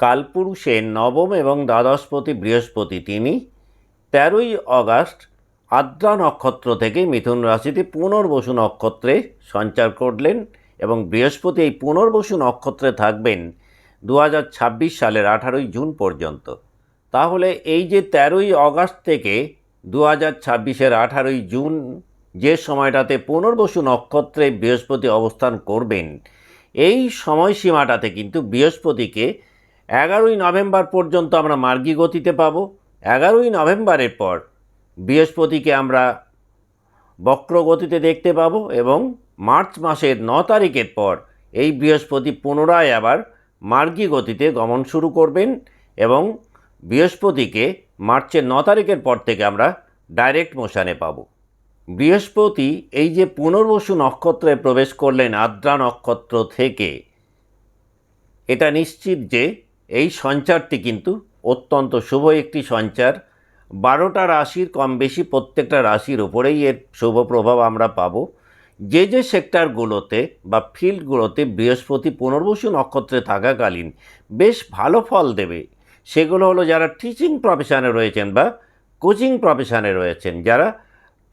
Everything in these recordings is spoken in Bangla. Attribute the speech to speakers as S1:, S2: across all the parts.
S1: কালপুরুষের নবম এবং দ্বাদশপতি বৃহস্পতি তিনি, তেরোই অগাস্ট আদ্রা নক্ষত্র থেকে মিথুন রাশিতে পুনর্বসু নক্ষত্রে সঞ্চার করলেন এবং বৃহস্পতি এই পুনর্বসু নক্ষত্রে থাকবেন দু হাজার ছাব্বিশ সালের আঠারোই জুন পর্যন্ত। তাহলে এই যে তেরোই অগাস্ট থেকে দু হাজার ছাব্বিশের আঠারোই জুন যে সময়টাতে পুনর্বসু নক্ষত্রে বৃহস্পতি অবস্থান করবেন, এই সময়সীমাটাতে কিন্তু বৃহস্পতিকে এগারোই নভেম্বর পর্যন্ত আমরা মার্গী গতিতে পাব। এগারোই নভেম্বরের পর বৃহস্পতিকে আমরা বক্র গতিতে দেখতে পাবো এবং মার্চ মাসের ন তারিখের পর এই বৃহস্পতি পুনরায় আবার মার্গী গতিতে গমন শুরু করবেন এবং বৃহস্পতিকে মার্চের ন তারিখের পর থেকে আমরা ডাইরেক্ট মোশানে পাব। বৃহস্পতি এই যে পুনর্বসু নক্ষত্রে প্রবেশ করলেন আদ্রা নক্ষত্র থেকে, এটা নিশ্চিত যে এই সঞ্চারটি কিন্তু অত্যন্ত শুভ একটি সঞ্চার। বারোটা রাশির কম বেশি প্রত্যেকটা রাশির ওপরেই এর শুভ প্রভাব আমরা পাব। যে যে সেক্টরগুলোতে বা ফিল্ডগুলোতে বৃহস্পতি পুনর্বসু নক্ষত্রে থাকাকালীন বেশ ভালো ফল দেবে, সেগুলো হলো যারা টিচিং প্রফেশনে রয়েছেন বা কোচিং প্রফেশনে রয়েছেন, যারা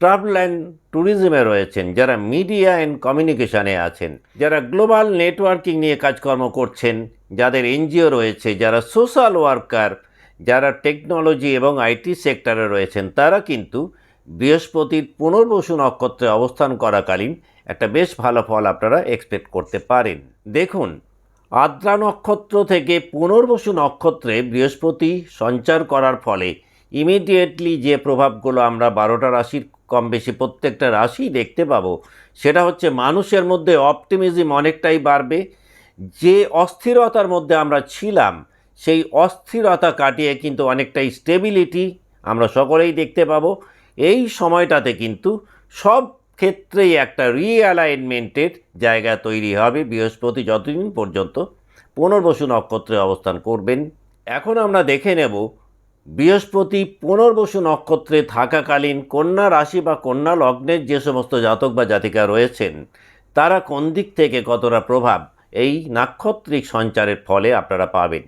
S1: ট্রাভেল অ্যান্ড ট্যুরিজমে রয়েছেন, যারা মিডিয়া অ্যান্ড কমিউনিকেশনে আছেন, যারা গ্লোবাল নেটওয়ার্কিং নিয়ে কাজকর্ম করছেন, যাদের এনজিও রয়েছে, যারা সোশ্যাল ওয়ার্কার যারা টেকনোলজি এবং আইটি সেক্টরে রয়েছেন, তারা কিন্তু বৃহস্পতির পুনর্বসু নক্ষত্রে অবস্থান করাকালীন একটা বেশ ভালো ফল আপনারা এক্সপেক্ট করতে পারেন। দেখুন, আদ্রা নক্ষত্র থেকে পুনর্বসু নক্ষত্রে বৃহস্পতি সঞ্চার করার ফলে ইমিডিয়েটলি যে প্রভাবগুলো আমরা বারোটা রাশির কম বেশি প্রত্যেকটা রাশি দেখতে পাবো। সেটা হচ্ছে মানুষের মধ্যে অপটিমিজম অনেকটাই বাড়বে। যে অস্থিরতার মধ্যে আমরা ছিলাম, সেই অস্থিরতা কাটিয়ে কিন্তু অনেকটাই স্টেবিলিটি আমরা সকলেই দেখতে পাবো। এই সময়টাতে কিন্তু সব ক্ষেত্রেই একটা রিঅ্যালাইনমেন্টের জায়গা তৈরি হবে বৃহস্পতি যতদিন পর্যন্ত। পুনর্বসু নক্ষত্রে অবস্থান করবেন। এখন আমরা দেখে নেব বৃহস্পতি পুনর্বসু নক্ষত্রে থাকাকালীন কন্যা রাশি বা কন্যা লগ্নের যে সমস্ত জাতক বা জাতিকা রয়েছেন, তারা কোন দিক থেকে কতটা প্রভাব? এই নাক্ষত্রিক সঞ্চারের ফলে আপনারা পাবেন।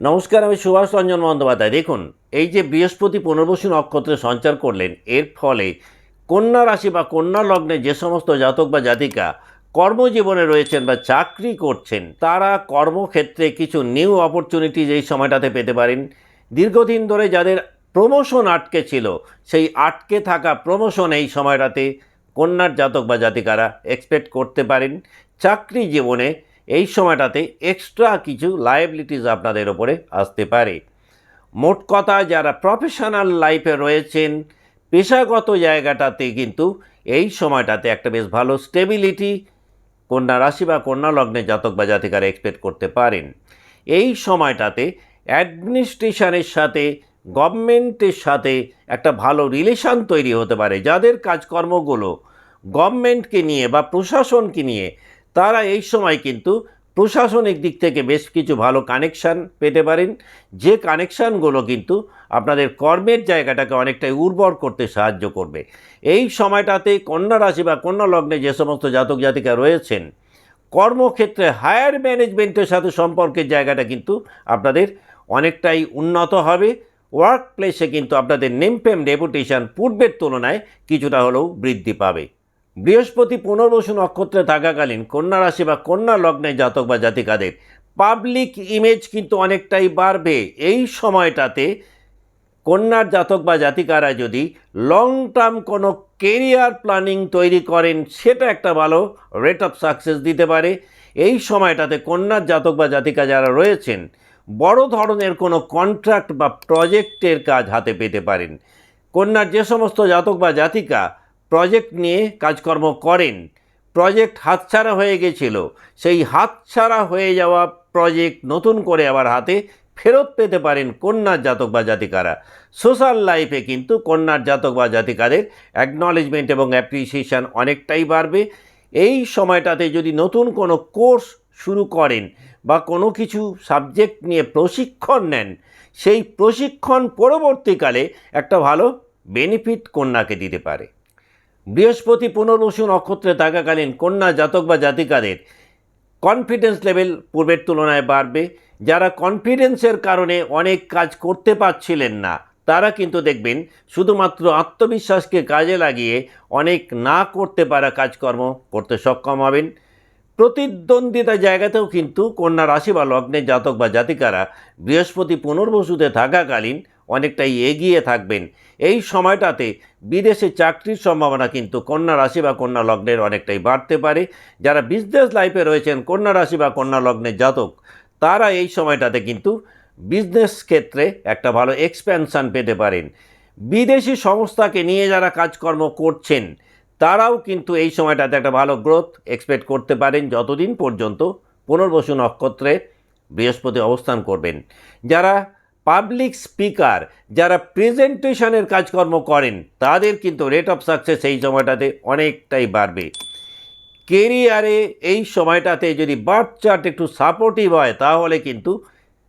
S1: নমস্কার, আমি সুভাষ রঞ্জন বন্দ্যোপাধ্যায়। দেখুন, এই যে বৃহস্পতি পুনর্বসু নক্ষত্রে সঞ্চার করলেন, এর ফলে কন্যা রাশি বা কন্যা লগ্নে যে সমস্ত জাতক বা জাতিকা কর্মজীবনে রয়েছেন বা চাকরি করছেন, তারা কর্মক্ষেত্রে কিছু নিউ অপরচুনিটিজ এই সময়টাতে পেতে পারেন। দীর্ঘদিন ধরে যাদের প্রমোশন আটকে ছিল, সেই আটকে থাকা প্রমোশন এই সময়টাতে কন্যার জাতক বা জাতিকারা এক্সপেক্ট করতে পারেন। চাকরি জীবনে এই সময়টাতে এক্সট্রা কিছু লায়াবিলিটিস আপনাদের ওপরে আসতে পারে। মোট কথা, যারা প্রফেশনাল লাইফে রয়েছেন, পেশাগত জায়গাটাতে কিন্তু এই সময়টাতে একটা বেশ ভালো স্টেবিলিটি কন্যা রাশি বা কন্যা লগ্নে জাতক বা জাতিকারা এক্সপেক্ট করতে পারেন। এই সময়টাতে অ্যাডমিনিস্ট্রেশনের সাথে গভর্নমেন্টের সাথে একটা ভালো রিলেশান তৈরি হতে পারে। যাদের কাজকর্মগুলো গভর্নমেন্টকে নিয়ে বা প্রশাসনকে নিয়ে, তারা এই সময় কিন্তু প্রশাসনিক দিক থেকে বেশ কিছু ভালো কানেকশান পেতে পারেন। যে কানেকশানগুলো কিন্তু আপনাদের কর্মের জায়গাটাকে অনেকটাই উর্বর করতে সাহায্য করবে। এই সময়টাতে কন্যা রাশি বা কন্যা লগ্নে যে সমস্ত জাতক জাতিকা রয়েছেন, কর্মক্ষেত্রে হায়ার ম্যানেজমেন্টের সাথে সম্পর্কের জায়গাটা কিন্তু আপনাদের অনেকটাই উন্নত হবে। ওয়ার্ক প্লেসে কিন্তু আপনাদের নেমফেম রেপুটেশন পূর্বের তুলনায় কিছুটা হলেও বৃদ্ধি পাবে। বৃহস্পতি পুনর্বসু নক্ষত্রে থাকাকালীন কন্যা রাশি বা কন্যা লগ্নে জাতক বা জাতিকাদের পাবলিক ইমেজ কিন্তু অনেকটাই বাড়বে। এই সময়টাতে কন্যার জাতক বা জাতিকারা যদি লং টার্ম কোনো কেরিয়ার প্ল্যানিং তৈরি করেন, সেটা একটা ভালো রেট অফ সাকসেস দিতে পারে। এই সময়টাতে কন্যার জাতক বা জাতিকা যারা রয়েছেন, বড় ধরনের কোনো কন্ট্রাক্ট বা প্রজেক্টের কাজ হাতে পেতে পারেন। কন্যার যে সমস্ত জাতক বা জাতিকা প্রজেক্ট নিয়ে কাজকর্ম করেন। প্রজেক্ট হাতছাড়া হয়ে গেছিল। সেই হাতছাড়া হয়ে যাওয়া প্রজেক্ট নতুন করে আবার হাতে ফেরত পেতে পারেন কন্যার জাতক বা জাতিকারা। সোশ্যাল লাইফে কিন্তু কন্যার জাতক বা জাতিকাদের অ্যাকনলেজমেন্ট এবং অ্যাপ্রিসিয়েশন অনেকটাই বাড়বে। এই সময়টাতে যদি নতুন কোনো কোর্স শুরু করেন বা কোনো কিছু সাবজেক্ট নিয়ে প্রশিক্ষণ নেন, সেই প্রশিক্ষণ পরবর্তীকালে একটা ভালো বেনিফিট কন্যাকে দিতে পারে। বৃহস্পতি পুনর্বসু নক্ষত্রে থাকাকালীন কন্যা জাতক বা জাতিকাদের কনফিডেন্স লেভেল পূর্বের তুলনায় বাড়বে। যারা কনফিডেন্সের কারণে অনেক কাজ করতে পারছিলেন না, তারা কিন্তু দেখবেন শুধুমাত্র আত্মবিশ্বাসকে কাজে লাগিয়ে অনেক না করতে পারা কাজকর্ম করতে সক্ষম হবেন। প্রতিদ্বন্দ্বিতা জায়গাতেও কিন্তু কন্যা রাশি বা লগ্নের জাতক বা জাতিকারা বৃহস্পতি পুনর্বসুতে থাকাকালীন অনেকটাই এগিয়ে থাকবেন। এই সময়টাতে বিদেশে চাকরির সম্ভাবনা কিন্তু কন্যা রাশি বা কন্যা লগ্নের অনেকটাই বাড়তে পারে। যারা বিজনেস লাইফে রয়েছেন, কন্যা রাশি বা কন্যা লগ্নের জাতক, তারা এই সময়টাতে কিন্তু বিজনেস ক্ষেত্রে একটা ভালো এক্সপ্যানশন পেতে পারেন। বিদেশি সংস্থাকে নিয়ে যারা কাজকর্ম করছেন, তারাও কিন্তু এই সময়টাতে একটা ভালো গ্রোথ এক্সপেক্ট করতে পারেন যতদিন পর্যন্ত পুনর্বসু নক্ষত্রে বৃহস্পতি অবস্থান করবেন। যারা পাবলিক স্পিকার যারা প্রেজেন্টেশনের কাজকর্ম করেন, তাদের কিন্তু রেট অফ সাকসেস এই সময়টাতে অনেকটাই বাড়বে। কেরিয়ারে এই সময়টাতে যদি বার্থ চার্ট একটু সাপোর্টিভ হয়, তাহলে কিন্তু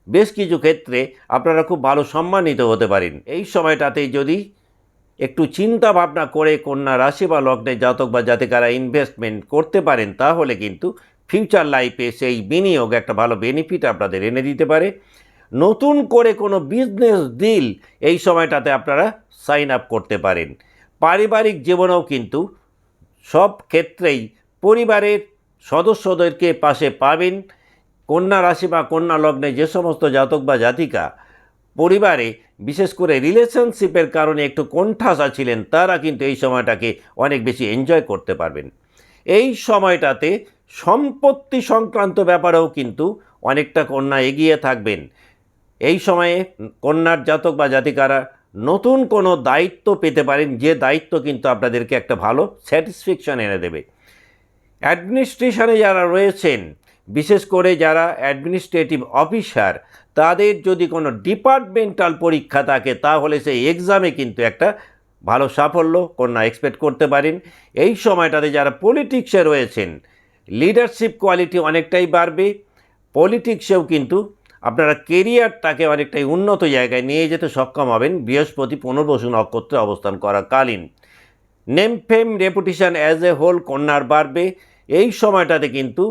S1: বেশ কিছু ক্ষেত্রে আপনারা খুব ভালো সম্মানিত হতে পারেন। এই সময়টাতে যদি একটু চিন্তা ভাবনা করে কন্যা রাশি বা লগ্নে জাতক বা জাতিকারা ইনভেস্টমেন্ট করতে পারেন, তাহলে কিন্তু ফিউচার লাইফে সেই বিনিয়োগ একটা ভালো বেনিফিট আপনাদের এনে দিতে পারে। নতুন করে কোনো বিজনেস ডিল এই সময়টাতে আপনারা সাইন আপ করতে পারেন। পারিবারিক জীবনেও কিন্তু সব ক্ষেত্রেই পরিবারের সদস্যদেরকে পাশে পাবেন। কন্যা রাশি বা কন্যা লগ্নে যে সমস্ত জাতক বা জাতিকা পরিবারে বিশেষ করে রিলেশনশিপের কারণে একটু কণ্ঠাসা ছিলেন, তারা কিন্তু এই সময়টাকে অনেক বেশি এনজয় করতে পারবেন। এই সময়টাতে সম্পত্তি সংক্রান্ত ব্যাপারেও কিন্তু অনেকটা কন্যা এগিয়ে থাকবেন। এই সময়ে কন্যার জাতক বা জাতিকারা নতুন কোনো দায়িত্ব পেতে পারেন, যে দায়িত্ব কিন্তু আপনাদেরকে একটা ভালো স্যাটিসফ্যাকশন এনে দেবে। অ্যাডমিনিস্ট্রেশনে যারা রয়েছেন, বিশেষ করে যারা অ্যাডমিনিস্ট্রেটিভ অফিসার তাদের যদি কোনো ডিপার্টমেন্টাল পরীক্ষা থাকে, তাহলে সেই এক্সামে কিন্তু একটা ভালো সাফল্য কন্যা এক্সপেক্ট করতে পারেন। এই সময়টাতে যারা পলিটিক্সে রয়েছেন লিডারশিপ কোয়ালিটি অনেকটাই বাড়বে। পলিটিক্সেও কিন্তু আপনারা কেরিয়ারটাকে অনেকটাই উন্নত জায়গায় নিয়ে যেতে সক্ষম হবেন বৃহস্পতি পুনর্বসু নক্ষত্রে অবস্থান করাকালীন। Name fame reputation as a whole কন্যার বাড়বে। এই সময়টাতে কিন্তু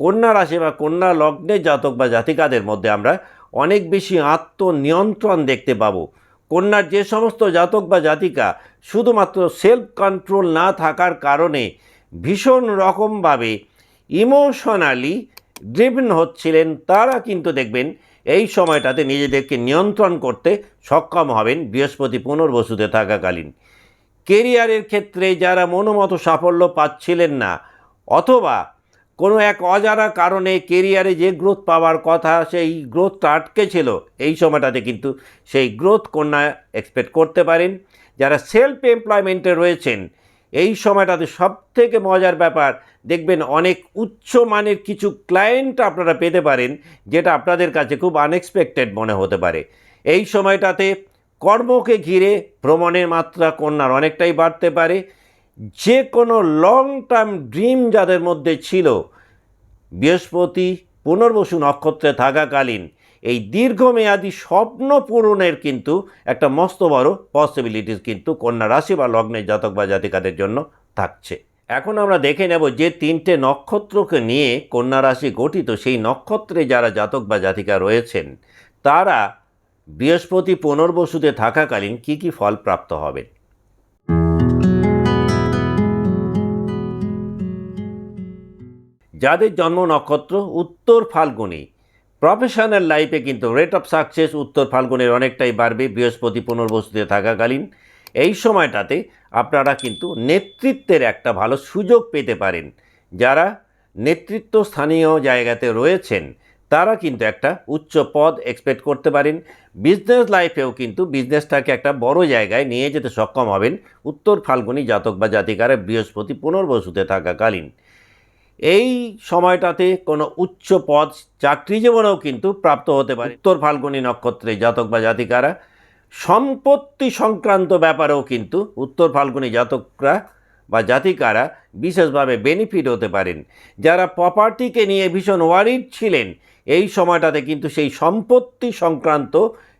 S1: কন্যা রাশি বা কন্যা লগ্নে জাতক বা জাতিকাদের মধ্যে আমরা অনেক বেশি আত্মনিয়ন্ত্রণ দেখতে পাবো। কন্যার যে সমস্ত জাতক বা জাতিকা শুধুমাত্র সেলফ কন্ট্রোল না থাকার কারণে ভীষণ রকমভাবে ইমোশনালি ড্রিভেন হচ্ছিলেন, তারা কিন্তু দেখবেন এই সময়টাতে নিজেদেরকে নিয়ন্ত্রণ করতে সক্ষম হবেন বৃহস্পতি পুনর্বসুতে থাকাকালীন। কেরিয়ারের ক্ষেত্রে যারা মনোমতো সাফল্য পাচ্ছিলেন না, অথবা কোনো এক অজানা কারণে কেরিয়ারে যে গ্রোথ পাওয়ার কথা সেই গ্রোথটা আটকে ছিল, এই সময়টাতে কিন্তু সেই গ্রোথ কন্যা এক্সপেক্ট করতে পারেন। যারা সেলফ এমপ্লয়মেন্টে রয়েছেন এই সময়টাতে সব থেকে মজার ব্যাপার, দেখবেন অনেক উচ্চ মানের কিছু ক্লায়েন্ট আপনারা পেতে পারেন, যেটা আপনাদের কাছে খুব আনএক্সপেক্টেড মনে হতে পারে। এই সময়টাতে কর্মকে ঘিরে ভ্রমণের মাত্রা কন্যার অনেকটাই বাড়তে পারে। যে কোনো লং টার্ম ড্রিম যাদের মধ্যে ছিল, বৃহস্পতি পুনর্বসু নক্ষত্রে থাকাকালীন এই দীর্ঘমেয়াদী স্বপ্ন পূরণের কিন্তু একটা মস্ত বড় পসিবিলিটিস কিন্তু কন্যা রাশি বা লগ্নের জাতক বা জাতিকাদের জন্য থাকছে। এখন আমরা দেখে নেব যে তিনটে নক্ষত্রকে নিয়ে কন্যা রাশি গঠিত সেই নক্ষত্রে যারা জাতক বা জাতিকা রয়েছেন, তারা বৃহস্পতি পুনর্বসুতে থাকাকালীন কি কি ফল প্রাপ্ত হবেন? যাদের জন্ম নক্ষত্র উত্তর ফাল্গুনি প্রফেশনাল লাইফে কিন্তু রেট অফ সাকসেস উত্তর ফাল্গুনের অনেকটাই বাড়বে বৃহস্পতি পুনর্বসুতে থাকাকালীন। এই সময়টাতে আপনারা কিন্তু নেতৃত্বের একটা ভালো সুযোগ পেতে পারেন। যারা নেতৃত্ব স্থানীয় জায়গাতে রয়েছেন, তারা কিন্তু একটা উচ্চ পদ এক্সপেক্ট করতে পারেন। বিজনেস লাইফেও কিন্তু বিজনেসটাকে একটা বড় জায়গায় নিয়ে যেতে সক্ষম হবেন উত্তর ফাল্গুনি জাতক বা জাতিকারে বৃহস্পতি পুনর্বসুতে থাকাকালীন। এই সময়টাতে কোনো উচ্চ পদ চাকরি জীবনেও কিন্তু প্রাপ্ত হতে পারে। উত্তর ফাল্গুনি নক্ষত্রে জাতক বা জাতিকারা সম্পত্তি সংক্রান্ত ব্যাপারেও কিন্তু উত্তর ফাল্গুনি জাতকরা বা জাতিকারা বিশেষভাবে বেনিফিট হতে পারেন। যারা প্রপার্টিকে নিয়ে ভীষণ ওয়ারিড ছিলেন, এই সময়টাতে কিন্তু সেই সম্পত্তি সংক্রান্ত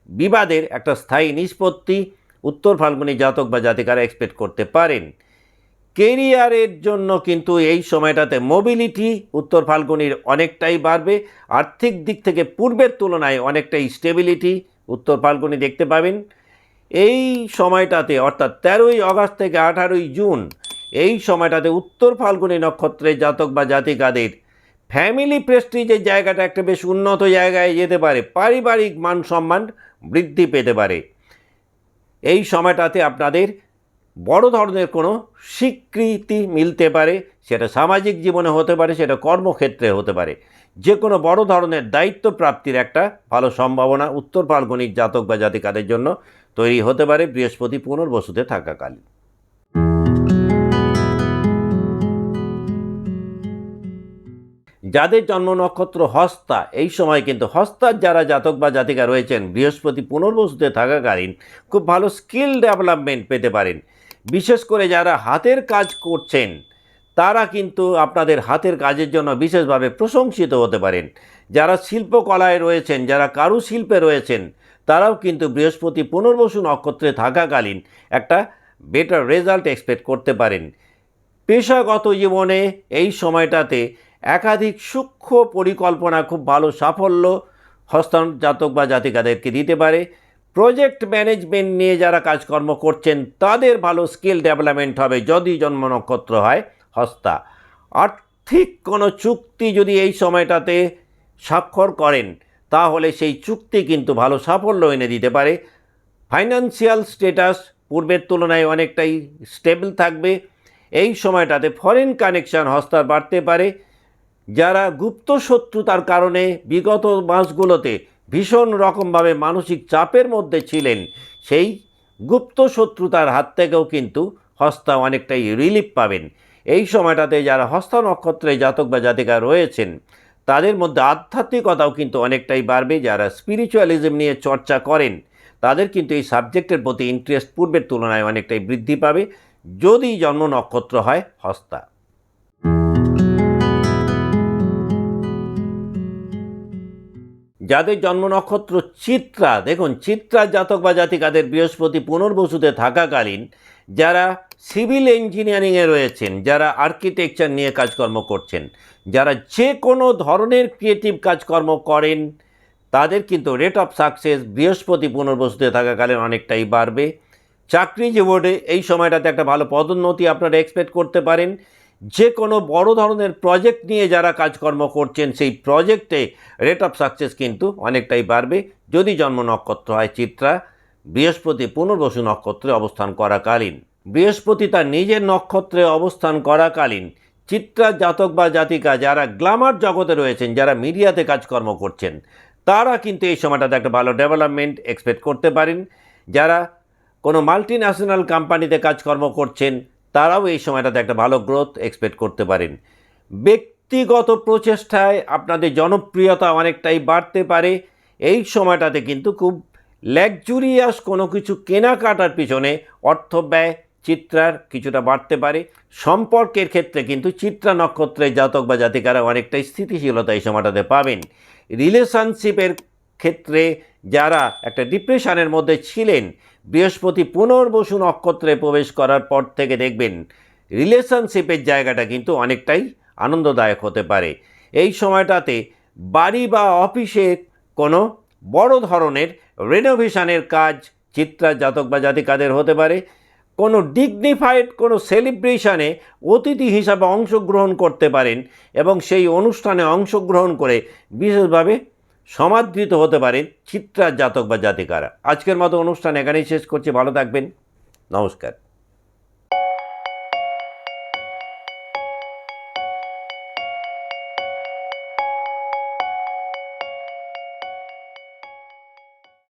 S1: বিবাদের একটা স্থায়ী নিষ্পত্তি উত্তর ফাল্গুনি জাতক বা জাতিকারা এক্সপেক্ট করতে পারেন। কেরিয়ারের জন্য কিন্তু এই সময়টাতে মোবিলিটি উত্তর ফাল্গুনির অনেকটাই বাড়বে। আর্থিক দিক থেকে পূর্বের তুলনায় অনেকটাই স্টেবিলিটি উত্তর ফাল্গুনি দেখতে পাবেন। এই সময়টাতে, অর্থাৎ তেরোই আগস্ট থেকে আঠারোই জুন, এই সময়টাতে উত্তর ফাল্গুনি নক্ষত্রের জাতক বা জাতিকাদের ফ্যামিলি প্রেস্টিজের জায়গাটা একটা বেশ উন্নত জায়গায় যেতে পারে। পারিবারিক মান সম্মান বৃদ্ধি পেতে পারে। এই সময়টাতে আপনাদের বড় ধরনের কোনো স্বীকৃতি মিলতে পারে, সেটা সামাজিক জীবনে হতে পারে, সেটা কর্মক্ষেত্রে হতে পারে। যে কোনো বড় ধরনের দায়িত্ব প্রাপ্তির একটা ভালো সম্ভাবনা উত্তর ফাল্গুনিক জাতক বা জাতিকাদের জন্য তৈরি হতে পারে বৃহস্পতি পুনর্বসুতে থাকাকালীন। যাদের জন্ম নক্ষত্র হস্তা, এই সময় কিন্তু হস্তার যারা জাতক বা জাতিকা রয়েছেন, বৃহস্পতি পুনর্বসুতে থাকাকালীন খুব ভালো স্কিল ডেভেলপমেন্ট পেতে পারেন। বিশেষ করে যারা হাতের কাজ করছেন, তারা কিন্তু আপনাদের হাতের কাজের জন্য বিশেষভাবে প্রশংসিত হতে পারেন। যারা শিল্পকলায় রয়েছেন, যারা কারুশিল্পে রয়েছেন, তারাও কিন্তু বৃহস্পতি পুনর্বসু নক্ষত্রে থাকাকালীন একটা বেটার রেজাল্ট এক্সপেক্ট করতে পারেন। পেশাগত জীবনে এই সময়টাতে একাধিক সূক্ষ্ম পরিকল্পনা, খুব ভালো সাফল্য হস্তান জাতক বা জাতিকাদেরকে দিতে পারে। প্রজেক্ট ম্যানেজমেন্ট নিয়ে যারা কাজকর্ম করছেন, তাদের ভালো স্কিল ডেভেলপমেন্ট হবে যদি জন্ম নক্ষত্র হয়, হস্তা। আর্থিক কোনো চুক্তি যদি এই সময়টাতে স্বাক্ষর করেন, তাহলে সেই চুক্তি কিন্তু ভালো সাফল্য এনে দিতে পারে। ফাইন্যান্সিয়াল স্টেটাস পূর্বের তুলনায় অনেকটাই স্টেবল থাকবে। এই সময়টাতে ফরেন কানেকশন হস্তার বাড়তে পারে। যারা গুপ্ত শত্রুতার কারণে বিগত মাসগুলোতে ভীষণ রকমভাবে মানসিক চাপের মধ্যে ছিলেন সেই গুপ্ত শত্রুতার হাত থেকেও কিন্তু হস্তা অনেকটাই রিলিফ পাবেন। এই সময়টাতে যারা হস্তা নক্ষত্রে জাতক বা জাতিকা রয়েছেন, তাদের মধ্যে আধ্যাত্মিকতাও কিন্তু অনেকটাই বাড়বে। যারা স্পিরিচুয়ালিজম নিয়ে চর্চা করেন, তাদের কিন্তু এই সাবজেক্টের প্রতি ইন্টারেস্ট পূর্বের তুলনায় অনেকটাই বৃদ্ধি পাবে। যদি জন্ম নক্ষত্র হয় হস্তা। যাদের জন্ম নক্ষত্র চিত্রা, দেখুন, চিত্রা জাতক বা জাতিকাদের বৃহস্পতি পুনর্বসুতে থাকাকালীন যারা সিভিল ইঞ্জিনিয়ারিংয়ে রয়েছেন, যারা আর্কিটেকচার নিয়ে কাজকর্ম করছেন, যারা যে কোনো ধরনের ক্রিয়েটিভ কাজকর্ম করেন, তাদের কিন্তু রেট অফ সাকসেস বৃহস্পতি পুনর্বসুতে থাকাকালীন অনেকটাই বাড়বে। চাকরি জীবনে এই সময়টাতে একটা ভালো পদোন্নতি আপনারা এক্সপেক্ট করতে পারেন। যে কোনো বড় ধরনের প্রজেক্ট নিয়ে যারা কাজকর্ম করছেন, সেই প্রজেক্টে রেট অফ সাকসেস কিন্তু অনেকটাই বাড়বে। যদি জন্ম নক্ষত্র হয় চিত্রা, বৃহস্পতি পুনর্বসু নক্ষত্রে অবস্থান করাকালীন। বৃহস্পতি তার নিজের নক্ষত্রে অবস্থান করাকালীন। চিত্রা জাতক বা জাতিকা যারা গ্ল্যামার জগতে রয়েছেন, যারা মিডিয়াতে কাজকর্ম করছেন, তারা কিন্তু এই সময়টাতে একটা ভালো ডেভেলপমেন্ট এক্সপেক্ট করতে পারেন। যারা কোনো মাল্টি ন্যাশনাল কোম্পানিতে কাজকর্ম করছেন তারাও এই সময়টাতে একটা ভালো গ্রোথ এক্সপেক্ট করতে পারেন। ব্যক্তিগত প্রচেষ্টায় আপনাদের জনপ্রিয়তা অনেকটাই বাড়তে পারে। এই সময়টাতে কিন্তু খুব ল্যাকজুরিয়াস কোনো কিছু কেনাকাটার পিছনে অর্থ ব্যয়, চিত্রার কিছুটা বাড়তে পারে। সম্পর্কের ক্ষেত্রে কিন্তু চিত্রা নক্ষত্রের জাতক বা জাতিকারা অনেকটাই স্থিতিশীলতা এই সময়টাতে পাবেন। রিলেশনশিপের ক্ষেত্রে যারা একটা ডিপ্রেশনের মধ্যে ছিলেন, বৃহস্পতি পুনর্বসু নক্ষত্রে প্রবেশ করার পর থেকে দেখবেন রিলেশনশিপের জায়গাটা কিন্তু অনেকটাই আনন্দদায়ক হতে পারে। এই সময়টাতে বাড়ি বা অফিসে কোনো বড় ধরনের রেনোভেশনের কাজ চিত্রা জাতক বা জাতিকাদের হতে পারে, কোনো ডিগনিফাইড কোনো সেলিব্রেশনে অতিথি হিসাবে অংশগ্রহণ করতে পারেন এবং সেই অনুষ্ঠানে অংশগ্রহণ করে বিশেষভাবে সমাদৃত হতে পারে চিত্রার জাতক বা জাতিকারা। আজকের মতো অনুষ্ঠান এখানেই শেষ করছি। ভালো থাকবেন। নমস্কার।